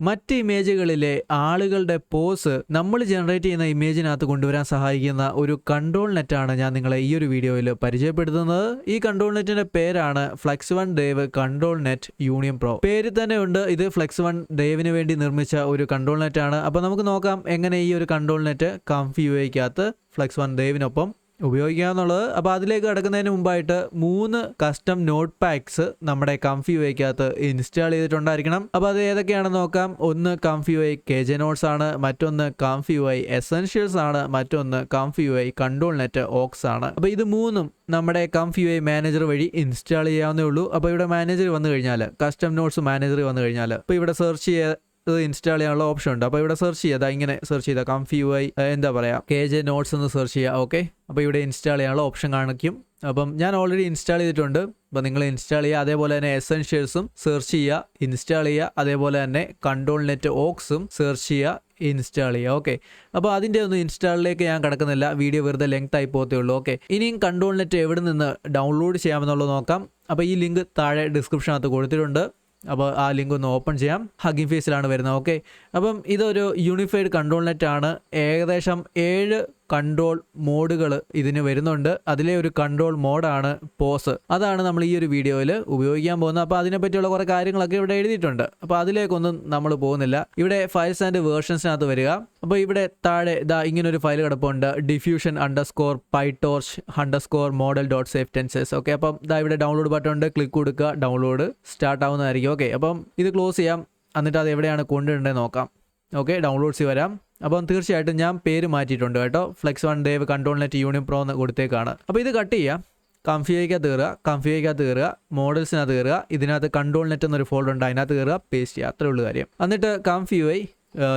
മറ്റ് ഇമേജുകളിലെ ആളുകളുടെ പോസ് നമ്മൾ ജനറേറ്റ് ചെയ്യുന്ന ഇമേജിനകത്ത് കൊണ്ടുവരാൻ സഹായിക്കുന്ന ഒരു കൺട്രോൾ നെറ്റാണ് ഞാൻ നിങ്ങളെ ഈ ഒരു വീഡിയോയിൽ പരിചയപ്പെടുത്തുന്നത്. ഈ കൺട്രോൾ നെറ്റിന്റെ പേരാണ് Flux one Dev control net union pro പേര് തന്നെ ഉണ്ട് ഇത് ഫ്ലെക്സ് വൺ ഡേവിന് വേണ്ടി നിർമ്മിച്ച ഒരു കൺട്രോൾ നെറ്റാണ് അപ്പോൾ നമുക്ക് നോക്കാം എങ്ങനെ ഈ ഒരു control net ComfyUI flex one ഡേവിനൊപ്പം ഉപയോഗിക്കാന്നുള്ളത് അപ്പോൾ അതിലേക്ക് കിടക്കുന്നതിന് മുമ്പായിട്ട് മൂന്ന് കസ്റ്റം നോട്ട് പാക്സ് നമ്മുടെ കംഫി വൈക്കകത്ത് ഇൻസ്റ്റാൾ ചെയ്തിട്ടുണ്ടായിരിക്കണം. അപ്പോൾ അത് ഏതൊക്കെയാണെന്ന് നോക്കാം. ഒന്ന് comfy Y K J notes ആണ് മറ്റൊന്ന് കംഫി വൈ എസെൻഷ്യൽസ് ആണ് മറ്റൊന്ന് comfy Y control net aux ആണ്. അപ്പോൾ ഇത് മൂന്നും നമ്മുടെ കംഫി വൈ മാനേജർ വഴി ഇൻസ്റ്റാൾ ചെയ്യാവുന്നേ ഉള്ളൂ. അപ്പോൾ ഇവിടെ മാനേജർ വന്നു കഴിഞ്ഞാൽ കസ്റ്റം നോട്ട്സ് മാനേജർ വന്നു കഴിഞ്ഞാൽ അപ്പോൾ ഇവിടെ സെർച്ച് ചെയ്യ ഇത് ഇൻസ്റ്റാൾ ചെയ്യാനുള്ള ഓപ്ഷൻ ഉണ്ട്. അപ്പോൾ ഇവിടെ സെർച്ച് ചെയ്യുക. ഇങ്ങനെ സെർച്ച് ചെയ്താൽ കംഫി യു ഐ എന്താ പറയുക കെ ജെ നോട്ട്സ് എന്ന് സെർച്ച് ചെയ്യുക. ഓക്കെ അപ്പോൾ ഇവിടെ ഇൻസ്റ്റാൾ ചെയ്യാനുള്ള ഓപ്ഷൻ കാണിക്കും. അപ്പം ഞാൻ ഓൾറെഡി ഇൻസ്റ്റാൾ ചെയ്തിട്ടുണ്ട്. അപ്പോൾ നിങ്ങൾ ഇൻസ്റ്റാൾ ചെയ്യുക. അതേപോലെ തന്നെ എസെൻഷ്യൽസും സെർച്ച് ചെയ്യുക. ഇൻസ്റ്റാൾ ചെയ്യുക. അതേപോലെ തന്നെ കൺട്രോൾ നെറ്റ് ഓക്സും സെർച്ച് ചെയ്യുക. ഇൻസ്റ്റാൾ ചെയ്യുക. ഓക്കെ അപ്പോൾ അതിന്റെ ഒന്നും ഇൻസ്റ്റാളിലേക്ക് ഞാൻ കിടക്കുന്നില്ല. വീഡിയോ വെറുതെ ലെങ്ത് ആയി പോകത്തേ ഉള്ളൂ. ഓക്കെ ഇനിയും കൺട്രോൾ നെറ്റ് എവിടെ നിന്ന് ഡൗൺലോഡ് ചെയ്യാമെന്നുള്ളത് നോക്കാം. അപ്പോൾ ഈ ലിങ്ക് താഴെ ഡിസ്ക്രിപ്ഷനകത്ത് കൊടുത്തിട്ടുണ്ട്. അപ്പോൾ ആ ലിങ്ക് ഒന്ന് ഓപ്പൺ ചെയ്യാം. ഹഗിങ് ഫേസിലാണ് വരുന്നത്. ഓക്കെ അപ്പം ഇതൊരു യൂണിഫൈഡ് കൺട്രോൾ നെറ്റ് ആണ്. ഏകദേശം ഏഴ് കൺട്രോൾ മോഡുകൾ ഇതിന് വരുന്നുണ്ട്. അതിലെ ഒരു കൺട്രോൾ മോഡാണ് പോസ് അതാണ് നമ്മൾ ഈ ഒരു വീഡിയോയിൽ ഉപയോഗിക്കാൻ പോകുന്നത്. അപ്പോൾ അതിനെപ്പറ്റിയുള്ള കുറേ കാര്യങ്ങളൊക്കെ ഇവിടെ എഴുതിയിട്ടുണ്ട്. അപ്പോൾ അതിലേക്കൊന്നും നമ്മൾ പോകുന്നില്ല. ഇവിടെ ഫയൽസ് ആൻഡ് വേർഷൻസിനകത്ത് വരിക. അപ്പോൾ ഇവിടെ താഴെ ഇതാ ഇങ്ങനൊരു ഫയൽ കിടപ്പുണ്ട്. Diffusion underscore PyTorch underscore model dot safetensors okay അപ്പം ഇതാ ഇവിടെ ഡൗൺലോഡ് ബട്ടൺ ഉണ്ട്. ക്ലിക്ക് കൊടുക്കുക. ഡൗൺലോഡ് സ്റ്റാർട്ട് ആവുന്നതായിരിക്കും. ഓക്കെ അപ്പം ഇത് ക്ലോസ് ചെയ്യാം. എന്നിട്ട് അത് എവിടെയാണ് കൊണ്ടുവരേണ്ടത് നോക്കാം. ഓക്കെ ഡൗൺലോഡ്സ് വരാം. അപ്പം തീർച്ചയായിട്ടും ഞാൻ പേര് മാറ്റിയിട്ടുണ്ട് കേട്ടോ. Flux one Dev control net union pro എന്ന് കൊടുത്തേക്കാണ്. അപ്പോൾ ഇത് കട്ട് ചെയ്യാം. കംഫിയയ്ക്കകത്ത് കയറുക കംഫിയയ്ക്കകത്ത് കയറുക മോഡൽസിനകത്ത് കയറുക ഇതിനകത്ത് കൺട്രോൾ നെറ്റ് എന്നൊരു ഫോൾഡർ ഉണ്ട് അതിനകത്ത് കയറുക പേസ്റ്റ് ചെയ്യുക. അത്രേ ഉള്ളൂ കാര്യം. എന്നിട്ട് കംഫിയുഐ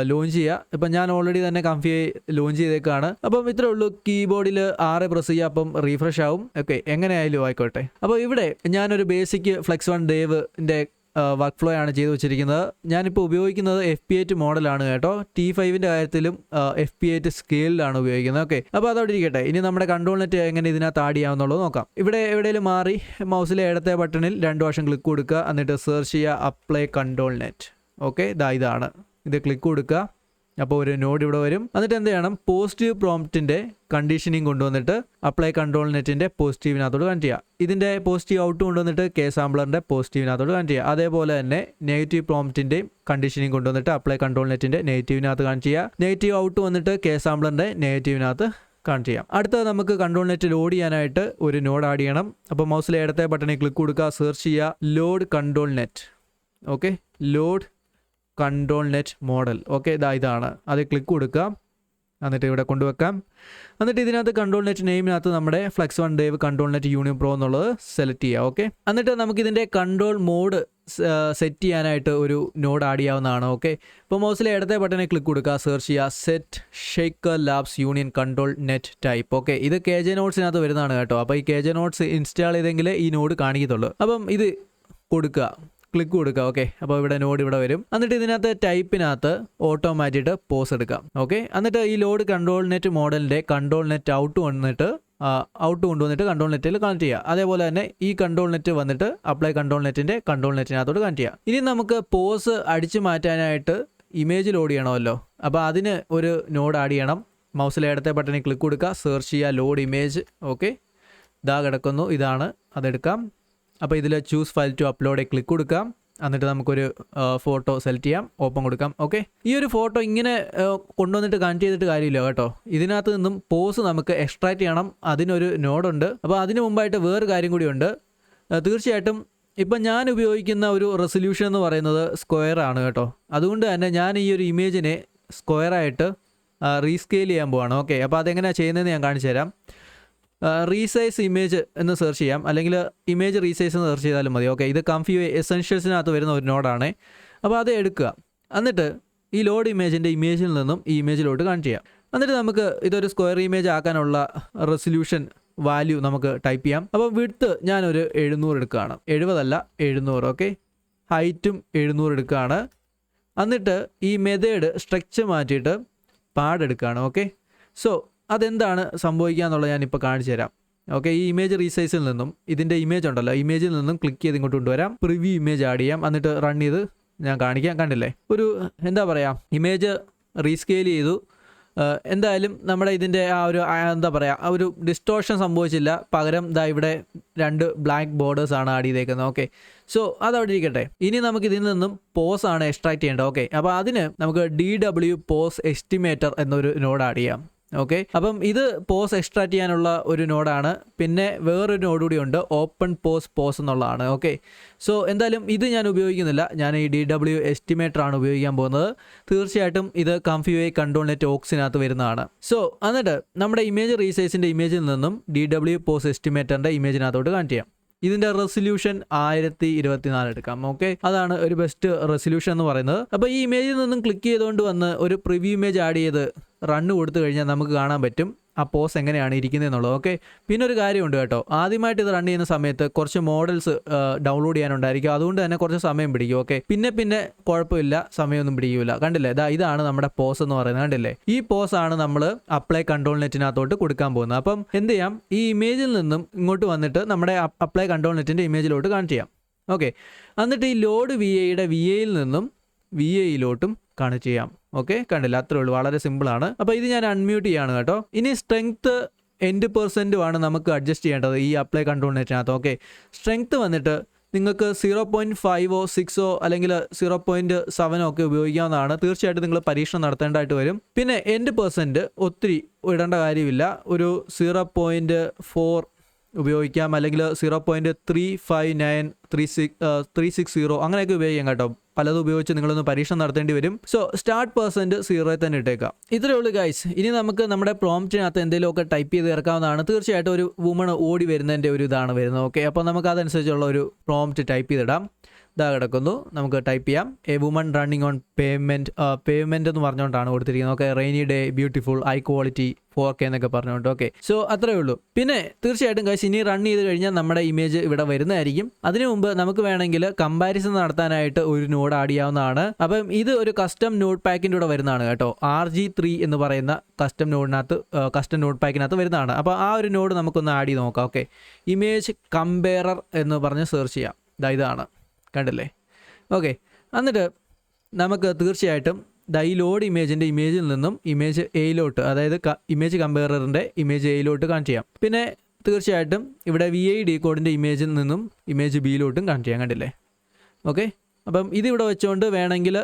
ലോഞ്ച് ചെയ്യുക. ഇപ്പം ഞാൻ ഓൾറെഡി തന്നെ കംഫി ലോഞ്ച് ചെയ്തേക്കാണ്. അപ്പം ഇത്രേ ഉള്ളൂ. കീബോർഡിൽ ആറ് പ്രസ് ചെയ്യുക അപ്പം റീഫ്രഷ് ആവും. ഓക്കെ എങ്ങനെയായാലും ആയിക്കോട്ടെ. അപ്പോൾ ഇവിടെ ഞാനൊരു ബേസിക് ഫ്ലെക്സ് വൺ ഡേവിന്റെ വർക്ക് ഫ്ലോ ആണ് ചെയ്തു വെച്ചിരിക്കുന്നത്. ഞാനിപ്പോൾ ഉപയോഗിക്കുന്നത് എഫ് പി എയ്റ്റ് മോഡലാണ് കേട്ടോ. ടി ഫൈവിന്റെ കാര്യത്തിലും എഫ് പി എയ്റ്റ് സ്കെയിലാണ് ഉപയോഗിക്കുന്നത്. ഓക്കെ അപ്പോൾ അതവിടെ ഇരിക്കട്ടെ. ഇനി നമ്മുടെ കൺട്രോൾ നെറ്റ് എങ്ങനെ ഇതിനകത്ത് ആഡ് ചെയ്യാമെന്നുള്ളത് നോക്കാം. ഇവിടെ എവിടെയെങ്കിലും മാറി മൗസിലെ ഇടത്തെ ബട്ടണിൽ രണ്ട് വർഷം ക്ലിക്ക് കൊടുക്കുക. എന്നിട്ട് സെർച്ച് ചെയ്യുക അപ്ലൈ കൺട്രോൾ നെറ്റ് ഓക്കെ ഇതാ ഇതാണ്. ഇത് ക്ലിക്ക് കൊടുക്കുക. അപ്പോൾ ഒരു നോഡ് ഇവിടെ വരും. എന്നിട്ട് എന്ത് ചെയ്യണം? പോസിറ്റീവ് പ്രോംപ്റ്റിന്റെ കണ്ടീഷനിങ് കൊണ്ടുവന്നിട്ട് അപ്ലൈ കൺട്രോൾ നെറ്റിന്റെ പോസിറ്റീവിനകത്തോട് കണക്ട് ചെയ്യുക ഇതിന്റെ പോസിറ്റീവ് ഔട്ട് കൊണ്ടുവന്നിട്ട് കെ സാമ്പിളറിന്റെ പോസിറ്റീവിനകത്തോട് കണക്ട് ചെയ്യുക അതേപോലെ തന്നെ നെഗറ്റീവ് പ്രോംപ്റ്റിന്റെയും കണ്ടീഷനിങ് കൊണ്ടുവന്നിട്ട് അപ്ലൈ കൺട്രോൾ നെറ്റിന്റെ നെഗറ്റീവിനകത്ത് കണക്ട് ചെയ്യുക നെഗറ്റീവ് ഔട്ട് വന്നിട്ട് കെ സാമ്പിളറിന്റെ നെഗറ്റീവിനകത്ത് കണക്ട് ചെയ്യാം. അടുത്തത് നമുക്ക് കൺട്രോൾ നെറ്റ് ലോഡ് ചെയ്യാനായിട്ട് ഒരു നോഡ് ആഡ് ചെയ്യണം. അപ്പോൾ മൗസിലെ ഇടത്തെ ബട്ടണിൽ ക്ലിക്ക് കൊടുക്കുക സെർച്ച് ചെയ്യുക. Load control net okay load control net model okay ഇതാ ഇതാണ്. അത് ക്ലിക്ക് കൊടുക്കുക എന്നിട്ട് ഇവിടെ കൊണ്ടുവെക്കാം. എന്നിട്ട് ഇതിനകത്ത് കൺട്രോൾ നെറ്റ് നെയിമിനകത്ത് നമ്മുടെ flex one dev control net union pro എന്നുള്ളത് സെലക്ട് ചെയ്യുക ഓക്കെ എന്നിട്ട് നമുക്ക് ഇതിന്റെ കൺട്രോൾ മോഡ് സെറ്റ് ചെയ്യാനായിട്ട് ഒരു നോഡ് ആഡ് ചെയ്യാവുന്നതാണ്. ഓക്കെ ഇപ്പോൾ മൗസിലെ ഇടത്തെ ബട്ടനെ ക്ലിക്ക് കൊടുക്കുക. സെർച്ച് ചെയ്യുക. Set Shakker Labs union control net type okay ഇത് കെ ജെ നോട്ട്സിനകത്ത് വരുന്നതാണ് കേട്ടോ. അപ്പോൾ ഈ കെ ജെ നോട്ട്സ് ഇൻസ്റ്റാൾ ചെയ്തെങ്കിൽ ഈ നോഡ് കാണിക്കത്തുള്ളൂ. അപ്പം ഇത് കൊടുക്കുക. ക്ലിക്ക് കൊടുക്കുക ഓക്കെ അപ്പോൾ ഇവിടെ നോഡ് ഇവിടെ വരും. എന്നിട്ട് ഇതിനകത്ത് ടൈപ്പിനകത്ത് ഓട്ടോ പോസ് എടുക്കാം ഓക്കെ എന്നിട്ട് ഈ ലോഡ് കൺട്രോൾ നെറ്റ് മോഡലിന്റെ കൺട്രോൾ നെറ്റ് ഔട്ട് വന്നിട്ട് ഔട്ട് കൊണ്ടുവന്നിട്ട് കൺട്രോൾ നെറ്റിൽ കണക്ട് ചെയ്യുക അതേപോലെ തന്നെ ഈ കൺട്രോൾ നെറ്റ് വന്നിട്ട് അപ്ലൈ കൺട്രോൾ നെറ്റിന്റെ കൺട്രോൾ നെറ്റിനകത്തോട് കണക്ട് ചെയ്യുക ഇനി നമുക്ക് പോസ് അടിച്ചു മാറ്റാനായിട്ട് ഇമേജ് ലോഡ് ചെയ്യണമല്ലോ. അപ്പോൾ അതിന് ഒരു നോഡ് ആഡ് ചെയ്യണം. മൗസിലെ ഇടത്തെ ബട്ടണിൽ ക്ലിക്ക് കൊടുക്കുക. സെർച്ച് ചെയ്യുക. ലോഡ് ഇമേജ് ഓക്കെ ഇതാ കിടക്കുന്നു. ഇതാണ്. അതെടുക്കാം. അപ്പോൾ ഇതിൽ choose file to upload click കൊടുക്കാം. എന്നിട്ട് നമുക്കൊരു ഫോട്ടോ സെലക്ട് ചെയ്യാം. ഓപ്പൺ കൊടുക്കാം. ഓക്കെ ഈ ഒരു ഫോട്ടോ ഇങ്ങനെ കൊണ്ടുവന്നിട്ട് കണക്ട് ചെയ്തിട്ട് കാര്യമില്ല കേട്ടോ. ഇതിനകത്ത് നിന്നും പോസ് നമുക്ക് എക്സ്ട്രാക്ട് ചെയ്യണം. അതിനൊരു നോഡുണ്ട് അപ്പോൾ അതിന് മുമ്പായിട്ട് വേറൊരു കാര്യം കൂടിയുണ്ട് തീർച്ചയായിട്ടും ഇപ്പം ഞാൻ ഉപയോഗിക്കുന്ന ഒരു റെസൊല്യൂഷൻ എന്ന് പറയുന്നത് സ്ക്വയർ ആണ് കേട്ടോ. അതുകൊണ്ട് തന്നെ ഞാൻ ഈ ഒരു ഇമേജിനെ സ്ക്വയറായിട്ട് റീസ്കെയിൽ ചെയ്യാൻ പോവാണ്. ഓക്കെ അപ്പോൾ അതെങ്ങനെയാണ് ചെയ്യുന്നതെന്ന് ഞാൻ കാണിച്ചു തരാം. റീസൈസ് ഇമേജ് എന്ന് സെർച്ച് ചെയ്യാം. അല്ലെങ്കിൽ ഇമേജ് റീസൈസ് എന്ന് സെർച്ച് ചെയ്താലും മതി. ഓക്കെ ഇത് കംഫ്യൂ എസെൻഷ്യൽസിനകത്ത് വരുന്ന ഒരു നോഡാണ് അപ്പോൾ അത് എടുക്കുക. എന്നിട്ട് ഈ ലോഡ് ഇമേജിന്റെ ഇമേജിൽ നിന്നും ഈ ഇമേജിലോട്ട് കാണിച്ച് ചെയ്യാം. എന്നിട്ട് നമുക്ക് ഇതൊരു സ്ക്വയർ ഇമേജ് ആക്കാനുള്ള റെസൊല്യൂഷൻ വാല്യൂ നമുക്ക് ടൈപ്പ് ചെയ്യാം. അപ്പോൾ വിടുത്ത് ഞാനൊരു എഴുന്നൂറ് എടുക്കുകയാണ്. എഴുപതല്ല എഴുന്നൂറ് ഓക്കെ ഹൈറ്റും എഴുന്നൂറ് എടുക്കുകയാണ്. എന്നിട്ട് ഈ മെതേഡ് സ്ട്രക്ചർ മാറ്റിയിട്ട് പാഡ് എടുക്കുകയാണ് ഓക്കെ സോ അതെന്താണ് സംഭവിക്കുക എന്നുള്ളത് ഞാനിപ്പോൾ കാണിച്ചു തരാം. ഓക്കെ ഈ ഇമേജ് റീസൈസിൽ നിന്നും ഇതിന്റെ ഇമേജ് ഉണ്ടല്ലോ ഇമേജിൽ നിന്നും ക്ലിക്ക് ചെയ്ത് ഇങ്ങോട്ട് കൊണ്ടുവരാം പ്രിവ്യൂ ഇമേജ് ആഡ് ചെയ്യാം. എന്നിട്ട് റൺ ചെയ്ത് ഞാൻ കാണിക്കാം. കണ്ടില്ലേ? ഒരു എന്താ പറയുക ഇമേജ് റീസ്കെയിൽ ചെയ്തു. എന്തായാലും നമ്മുടെ ഇതിന്റെ ആ ഒരു എന്താ പറയുക ആ ഒരു ഡിസ്റ്റോർഷൻ സംഭവിച്ചില്ല. പകരം ഇതാ ഇവിടെ രണ്ട് ബ്ലാക്ക് ബോർഡേഴ്സ് ആണ് ആഡ് ചെയ്തേക്കുന്നത്. ഓക്കെ സോ അതവിടെ ഇരിക്കട്ടെ. ഇനി നമുക്ക് ഇതിൽ നിന്നും പോസ് ആണ് എക്സ്ട്രാക്ട് ചെയ്യേണ്ടത്. ഓക്കെ അപ്പോൾ അതിന് നമുക്ക് ഡി ഡബ്ല്യു പോസ് എസ്റ്റിമേറ്റർ എന്നൊരു നോഡ് ആഡ് ചെയ്യാം. ഓക്കെ. അപ്പം ഇത് പോസ് എക്സ്ട്രാക്ട് ചെയ്യാനുള്ള ഒരു നോഡാണ്. പിന്നെ വേറൊരു നോഡ് കൂടി ഉണ്ട്. ഓപ്പൺ പോസ് പോസ് എന്നുള്ളതാണ്. ഓക്കെ. സോ എന്തായാലും ഇത് ഞാൻ ഉപയോഗിക്കുന്നില്ല. ഞാൻ ഈ ഡി ഡബ്ല്യു എസ്റ്റിമേറ്റർ ആണ് ഉപയോഗിക്കാൻ പോകുന്നത്. തീർച്ചയായിട്ടും ഇത് കംഫ്യൂഐ കൺട്രോൾ നെറ്റ് ഓക്സിനകത്ത് വരുന്നതാണ്. സോ എന്നിട്ട് നമ്മുടെ ഇമേജ് റീസൈസിന്റെ ഇമേജിൽ നിന്നും ഡി ഡബ്ല്യു പോസ് എസ്റ്റിമേറ്ററിന്റെ ഇമേജിനകത്തോട്ട് കണക്ട് ചെയ്യാം. ഇതിന്റെ റെസൊല്യൂഷൻ ആയിരത്തി ഇരുപത്തിനാല് എടുക്കാം. ഓക്കെ. അതാണ് ഒരു ബെസ്റ്റ് റെസൊല്യൂഷൻ എന്ന് പറയുന്നത്. അപ്പോൾ ഈ ഇമേജിൽ നിന്നും ക്ലിക്ക് ചെയ്തുകൊണ്ട് വന്ന് ഒരു പ്രിവ്യൂ ഇമേജ് ആഡ് ചെയ്ത് റണ്ണ് കൊടുത്തു കഴിഞ്ഞാൽ നമുക്ക് കാണാൻ പറ്റും. ആ പോസ് എങ്ങനെയാണ് ഇരിക്കുന്നത് എന്നുള്ളത് ഓക്കെ പിന്നെ ഒരു കാര്യമുണ്ട് കേട്ടോ. ആദ്യമായിട്ട് ഇത് റൺ ചെയ്യുന്ന സമയത്ത് കുറച്ച് മോഡൽസ് ഡൗൺലോഡ് ചെയ്യാനുണ്ടായിരിക്കും. അതുകൊണ്ട് തന്നെ കുറച്ച് സമയം പിടിക്കും. ഓക്കെ പിന്നെ പിന്നെ കുഴപ്പമില്ല. സമയമൊന്നും പിടിക്കില്ല കണ്ടില്ലേ? ഇതാ ഇതാണ് നമ്മുടെ പോസ് എന്ന് പറയുന്നത്. കണ്ടില്ലേ? ഈ പോസ് ആണ് നമ്മൾ അപ്ലൈ കൺട്രോൾ നെറ്റിനകത്തോട്ട് കൊടുക്കാൻ പോകുന്നത്. അപ്പം എന്ത് ചെയ്യാം? ഈ ഇമേജിൽ നിന്നും ഇങ്ങോട്ട് വന്നിട്ട് നമ്മുടെ അപ്ലൈ കൺട്രോൾ നെറ്റിന്റെ ഇമേജിലോട്ട് കണക്ട് ചെയ്യാം. ഓക്കെ എന്നിട്ട് ഈ ലോഡ് വി എയുടെ വി എയിൽ നിന്നും വി എയിലോട്ടും കണക്ട് ചെയ്യാം. ഓക്കെ കണ്ടില്ല അത്രേ ഉള്ളൂ. വളരെ സിമ്പിളാണ് അപ്പോൾ ഇത് ഞാൻ അൺമ്യൂട്ട് ചെയ്യാണ് കേട്ടോ. ഇനി സ്ട്രെങ്ത് എൻഡ് പെർസെന്റുമാണ് നമുക്ക് അഡ്ജസ്റ്റ് ചെയ്യേണ്ടത് ഈ അപ്ലൈ കണ്ടുകൊണ്ടിരിക്കുന്നത് ഓക്കെ സ്ട്രെങ്ത് വന്നിട്ട് നിങ്ങൾക്ക് സീറോ പോയിന്റ് ഫൈവോ സിക്സോ അല്ലെങ്കിൽ സീറോ പോയിന്റ് സെവനോ ഒക്കെ ഉപയോഗിക്കാവുന്നതാണ്. തീർച്ചയായിട്ടും നിങ്ങൾ പരീക്ഷണം നടത്തേണ്ടതായിട്ട് വരും. പിന്നെ എൻഡ് പെർസെന്റ് ഒത്തിരി ഇടേണ്ട കാര്യമില്ല. ഒരു സീറോ പോയിന്റ് ഫോർ ഉപയോഗിക്കാം. അല്ലെങ്കിൽ zero point three five nine three six three six zero അങ്ങനെയൊക്കെ ഉപയോഗിക്കാം കേട്ടോ. പലതും ഉപയോഗിച്ച് നിങ്ങളൊന്ന് പരീക്ഷണം നടത്തേണ്ടി വരും. സോ സ്റ്റാർട്ട് പെർസെന്റ് സീറോയിൽ തന്നെ ഇട്ടേക്കാം. ഇത്രയേ ഉള്ളൂ ഗൈസ് ഇനി നമുക്ക് നമ്മുടെ പ്രോംപ്റ്റിനകത്ത് എന്തെങ്കിലുമൊക്കെ ടൈപ്പ് ചെയ്ത് ഇറക്കാവുന്നതാണ് തീർച്ചയായിട്ടും ഒരു വുമൺ ഓടി വരുന്നതിന്റെ ഒരു ഇതാണ് വരുന്നത്. ഓക്കെ അപ്പോൾ നമുക്ക് അതനുസരിച്ചുള്ള ഒരു പ്രോംപ്റ്റ് ടൈപ്പ് ചെയ്തിടാം. ഇതാ കിടക്കുന്നു. നമുക്ക് ടൈപ്പ് ചെയ്യാം. A woman running on payment payment എന്ന് പറഞ്ഞുകൊണ്ടാണ് കൊടുത്തിരിക്കുന്നത്. Okay rainy day beautiful high quality four K എന്നൊക്കെ പറഞ്ഞുകൊണ്ട്. ഓക്കെ സോ അത്രേ ഉള്ളൂ. പിന്നെ തീർച്ചയായിട്ടും കാശ് ഇനി റൺ ചെയ്ത് കഴിഞ്ഞാൽ നമ്മുടെ ഇമേജ് ഇവിടെ വരുന്നതായിരിക്കും. അതിനു മുമ്പ് നമുക്ക് വേണമെങ്കിൽ കമ്പാരിസൺ നടത്താനായിട്ട് ഒരു നോഡ് ആഡ് ചെയ്യാവുന്നതാണ്. അപ്പം ഇത് ഒരു കസ്റ്റം നോഡ് പാക്കിന്റെ കൂടെ വരുന്നതാണ് കേട്ടോ. ആർ ജി ത്രീ എന്ന് പറയുന്ന കസ്റ്റം നോഡിനകത്ത് കസ്റ്റം നോഡ് പാക്കിനകത്ത് വരുന്നതാണ്. അപ്പോൾ ആ ഒരു നോഡ് നമുക്കൊന്ന് ആഡ് ചെയ്ത് നോക്കാം. ഓക്കെ ഇമേജ് കമ്പയറർ എന്ന് പറഞ്ഞ് സെർച്ച് ചെയ്യാം. ഇതാ ഇതാണ്. കണ്ടില്ലേ? ഓക്കെ എന്നിട്ട് നമുക്ക് തീർച്ചയായിട്ടും ദ ഈ ലോഡ് ഇമേജിന്റെ ഇമേജിൽ നിന്നും ഇമേജ് എയിലോട്ട് അതായത് ഇമേജ് കമ്പയറിന്റെ ഇമേജ് എയിലോട്ട് കണക്ട് ചെയ്യാം. പിന്നെ തീർച്ചയായിട്ടും ഇവിടെ വി ഐ ഡി കോഡിന്റെ ഇമേജിൽ നിന്നും ഇമേജ് ബിയിലോട്ടും കണക്ട് ചെയ്യാം. കണ്ടില്ലേ? ഓക്കെ അപ്പം ഇതിവിടെ വെച്ചുകൊണ്ട് വേണമെങ്കിൽ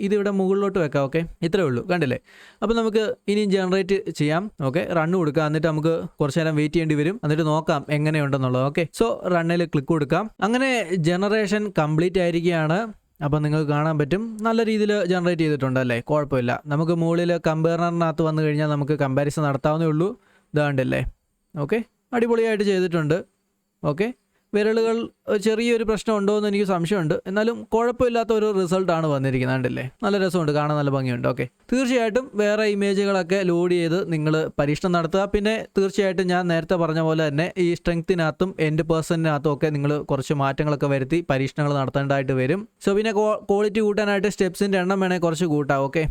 ഇതിവിടെ മുകളിലോട്ട് വെക്കാം ഓക്കെ? ഇത്രയേ ഉള്ളൂ കണ്ടില്ലേ? അപ്പോൾ നമുക്ക് ഇനി ജനറേറ്റ് ചെയ്യാം ഓക്കെ? റണ്ണ് കൊടുക്കാം എന്നിട്ട് നമുക്ക് കുറച്ച് നേരം വെയിറ്റ് ചെയ്യേണ്ടി വരും എന്നിട്ട് നോക്കാം എങ്ങനെയുണ്ടെന്നുള്ളത് ഓക്കെ? സോ റണ്ണിൽ ക്ലിക്ക് കൊടുക്കാം. അങ്ങനെ ജനറേഷൻ കംപ്ലീറ്റ് ആയിരിക്കുകയാണ്. അപ്പോൾ നിങ്ങൾക്ക് കാണാൻ പറ്റും നല്ല രീതിയിൽ ജനറേറ്റ് ചെയ്തിട്ടുണ്ട് അല്ലേ? കുഴപ്പമില്ല. നമുക്ക് മുകളിൽ കമ്പയറിനകത്ത് വന്നു കഴിഞ്ഞാൽ നമുക്ക് കമ്പാരിസൺ നടത്താവുന്നേ ഉള്ളൂ. ഇതാണ്ടല്ലേ ഓക്കെ? അടിപൊളിയായിട്ട് ചെയ്തിട്ടുണ്ട് ഓക്കെ? വിരലുകൾ ചെറിയൊരു പ്രശ്നം ഉണ്ടോ എന്ന് എനിക്ക് സംശയമുണ്ട്. എന്നാലും കുഴപ്പമില്ലാത്ത ഒരു റിസൾട്ടാണ് വന്നിരിക്കുന്നത്. കണ്ടില്ലേ? നല്ല രസമുണ്ട്. കാണാൻ നല്ല ഭംഗിയുണ്ട്. ഓക്കെ. തീർച്ചയായിട്ടും വേറെ ഇമേജുകളൊക്കെ ലോഡ് ചെയ്ത് നിങ്ങൾ പരീക്ഷണം നടത്തുക. പിന്നെ തീർച്ചയായിട്ടും ഞാൻ നേരത്തെ പറഞ്ഞ പോലെ തന്നെ ഈ സ്ട്രെങ്ത്തിനകത്തും എൻഡ് പേഴ്സണിനകത്തും ഒക്കെ നിങ്ങൾ കുറച്ച് മാറ്റങ്ങളൊക്കെ വരുത്തി പരീക്ഷണങ്ങൾ നടത്തേണ്ടതായിട്ട് വരും. സോ പിന്നെ ക്വാളിറ്റി കൂട്ടാനായിട്ട് സ്റ്റെപ്സിന്റെ എണ്ണം വേണേൽ കുറച്ച് കൂട്ടാം. ഓക്കെ.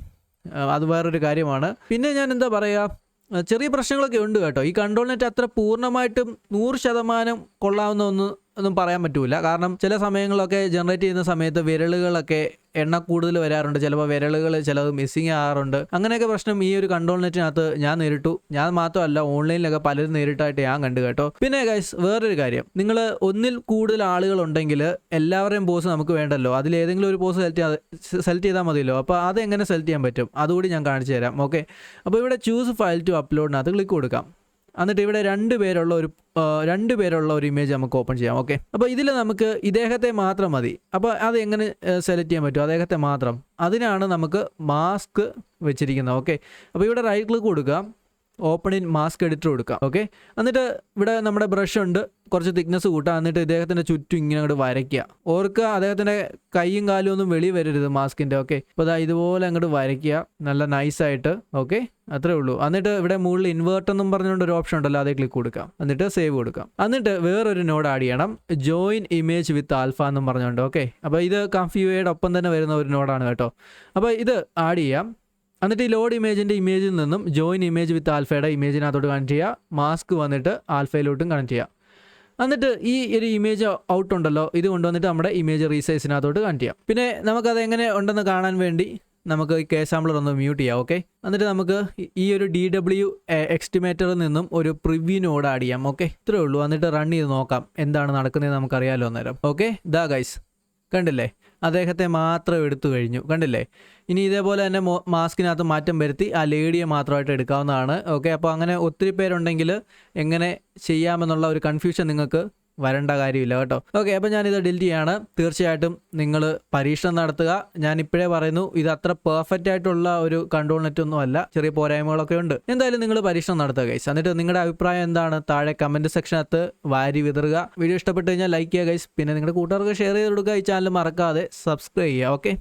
അത് വേറൊരു കാര്യമാണ്. പിന്നെ ഞാൻ എന്താ പറയുക? ചെറിയ പ്രശ്നങ്ങളൊക്കെ ഉണ്ട് കേട്ടോ. ഈ കൺട്രോൾ നെറ്റ് അത്ര പൂർണമായിട്ടും നൂറ് ശതമാനം കൊള്ളാവുന്ന ഒന്ന് ഒന്നും പറയാൻ പറ്റൂല. കാരണം ചില സമയങ്ങളൊക്കെ ജനറേറ്റ് ചെയ്യുന്ന സമയത്ത് വിരലുകളൊക്കെ എണ്ണ കൂടുതൽ വരാറുണ്ട്. ചിലപ്പോൾ വിരലുകൾ ചിലത് മിസ്സിങ് ആകാറുണ്ട്. അങ്ങനെയൊക്കെ പ്രശ്നം ഈ ഒരു കൺട്രോൾ നെറ്റിനകത്ത് ഞാൻ നേരിട്ടു. ഞാൻ മാത്രമല്ല ഓൺലൈനിലൊക്കെ പലരും നേരിട്ടായിട്ട് ഞാൻ കണ്ടു കേട്ടോ. പിന്നെ ഗൈസ് വേറൊരു കാര്യം. നിങ്ങൾ ഒന്നിൽ കൂടുതൽ ആളുകൾ ഉണ്ടെങ്കിൽ എല്ലാവരെയും പോസ് നമുക്ക് വേണ്ടല്ലോ. അതിൽ ഏതെങ്കിലും ഒരു പോസ് സെലക്ട് സെലക്ട് ചെയ്താൽ മതിയല്ലോ. അപ്പോൾ അത് എങ്ങനെ സെലക്ട് ചെയ്യാൻ പറ്റും? അതുകൂടി ഞാൻ കാണിച്ചു തരാം. ഓക്കെ അപ്പോൾ ഇവിടെ ചൂസ് ഫയൽ ടു അപ്ലോഡിനകത്ത് ക്ലിക്ക് കൊടുക്കാം. എന്നിട്ട് ഇവിടെ രണ്ട് പേരുള്ള ഒരു രണ്ട് പേരുള്ള ഒരു ഇമേജ് നമുക്ക് ഓപ്പൺ ചെയ്യാം ഓക്കെ അപ്പോൾ ഇതിൽ നമുക്ക് ഇദ്ദേഹത്തെ മാത്രം മതി. അപ്പോൾ അത് എങ്ങനെ സെലക്ട് ചെയ്യാൻ പറ്റും? അദ്ദേഹത്തെ മാത്രം. അതിനാണ് നമുക്ക് മാസ്ക് വെച്ചിരിക്കുന്നത് ഓക്കെ അപ്പോൾ ഇവിടെ റൈറ്റ് ക്ലിക്ക് കൊടുക്കുക ഓപ്പൺ ഇൻ മാസ്ക് എഡിറ്റർ കൊടുക്കാം ഓക്കെ? എന്നിട്ട് ഇവിടെ നമ്മുടെ ബ്രഷ് ഉണ്ട് കുറച്ച് തിക്നെസ് കൂട്ടാം. എന്നിട്ട് ഇദ്ദേഹത്തിന്റെ ചുറ്റും ഇങ്ങനെ അങ്ങോട്ട് വരയ്ക്കുക. ഓർക്കുക അദ്ദേഹത്തിന്റെ കൈയും കാലും ഒന്നും വെളി വരരുത് മാസ്കിന്റെ ഓക്കെ? അപ്പോൾ അതാ ഇതുപോലെ അങ്ങോട്ട് വരയ്ക്കുക നല്ല നൈസായിട്ട് ഓക്കെ? അത്രേ ഉള്ളൂ. എന്നിട്ട് ഇവിടെ മുകളിൽ ഇൻവേർട്ട് എന്നും പറഞ്ഞുകൊണ്ട് ഒരു ഓപ്ഷൻ ഉണ്ടല്ലോ അതേ ക്ലിക്ക് കൊടുക്കാം. എന്നിട്ട് സേവ് കൊടുക്കാം. എന്നിട്ട് വേറൊരു നോഡ് ആഡ് ചെയ്യണം. ജോയിൻ ഇമേജ് വിത്ത് ആൽഫ എന്നും പറഞ്ഞുകൊണ്ട് ഓക്കെ? അപ്പോൾ ഇത് കംഫ്യൂയുടെ ഒപ്പം തന്നെ വരുന്ന ഒരു നോഡാണ് കേട്ടോ. അപ്പോൾ ഇത് ആഡ് ചെയ്യാം. എന്നിട്ട് ഈ ലോഡ് ഇമേജിന്റെ ഇമേജിൽ നിന്നും ജോയിൻ ഇമേജ് വിത്ത് ആൽഫയുടെ ഇമേജിനകത്തോട്ട് കണക്ട് ചെയ്യുക. മാസ്ക് വന്നിട്ട് ആൽഫയിലോട്ടും കണക്ട് ചെയ്യുക. എന്നിട്ട് ഈ ഒരു ഇമേജ് ഔട്ട് ഉണ്ടല്ലോ ഇത് കൊണ്ടുവന്നിട്ട് നമ്മുടെ ഇമേജ് റീസൈസിനകത്തോട്ട് കണക്ട് ചെയ്യാം പിന്നെ നമുക്കത് എങ്ങനെ ഉണ്ടെന്ന് കാണാൻ വേണ്ടി നമുക്ക് കെ സാമ്പിളർ ഒന്ന് മ്യൂട്ട് ചെയ്യാം ഓക്കെ എന്നിട്ട് നമുക്ക് ഈ- ഒരു ഡി ഡബ്ല്യു എക്സ്റ്റിമേറ്ററിൽ നിന്നും ഒരു പ്രിവ്യൂ നോഡ് ആഡ് ചെയ്യാം ഓക്കെ ഇത്രയേ ഉള്ളൂ. എന്നിട്ട് റൺ ചെയ്ത് നോക്കാം എന്താണ് നടക്കുന്നത് നമുക്കറിയാലോ അന്നേരം ഓക്കെ ദാ ഗൈസ് കണ്ടില്ലേ? അദ്ദേഹത്തെ മാത്രം എടുത്തു കഴിഞ്ഞു. കണ്ടില്ലേ? ഇനി ഇതേപോലെ തന്നെ മാസ്കിനകത്ത് മാറ്റം വരുത്തി ആ ലേഡിയെ മാത്രമായിട്ട് എടുക്കാവുന്നതാണ്. ഓക്കെ അപ്പോൾ അങ്ങനെ ഒത്തിരി പേരുണ്ടെങ്കിൽ എങ്ങനെ ചെയ്യാമെന്നുള്ള ഒരു കൺഫ്യൂഷൻ നിങ്ങൾക്ക് വരേണ്ട കാര്യമില്ല കേട്ടോ. ഓക്കെ അപ്പോൾ ഞാനിത് ഡിലീറ്റ് ചെയ്യാണ്. തീർച്ചയായിട്ടും നിങ്ങൾ പരീക്ഷണം നടത്തുക. ഞാൻ ഇപ്പോഴേ പറയുന്നു ഇത് അത്ര പെർഫെക്റ്റ് ആയിട്ടുള്ള ഒരു കൺട്രോൾ നെറ്റ് ഒന്നും അല്ല. ചെറിയ പോരായ്മകളൊക്കെ ഉണ്ട്. എന്തായാലും നിങ്ങൾ പരീക്ഷണം നടത്തുക ഗൈസ് എന്നിട്ട് നിങ്ങളുടെ അഭിപ്രായം എന്താണ്? താഴെ കമന്റ് സെക്ഷനകത്ത് വാരി വിതറുക. വീഡിയോ ഇഷ്ടപ്പെട്ട് കഴിഞ്ഞാൽ ലൈക്ക് ചെയ്യുക ഗൈസ് പിന്നെ നിങ്ങളുടെ കൂട്ടുകാർക്ക് ഷെയർ ചെയ്ത് കൊടുക്കുക. ഈ ചാനൽ മറക്കാതെ സബ്സ്ക്രൈബ് ചെയ്യുക ഓക്കെ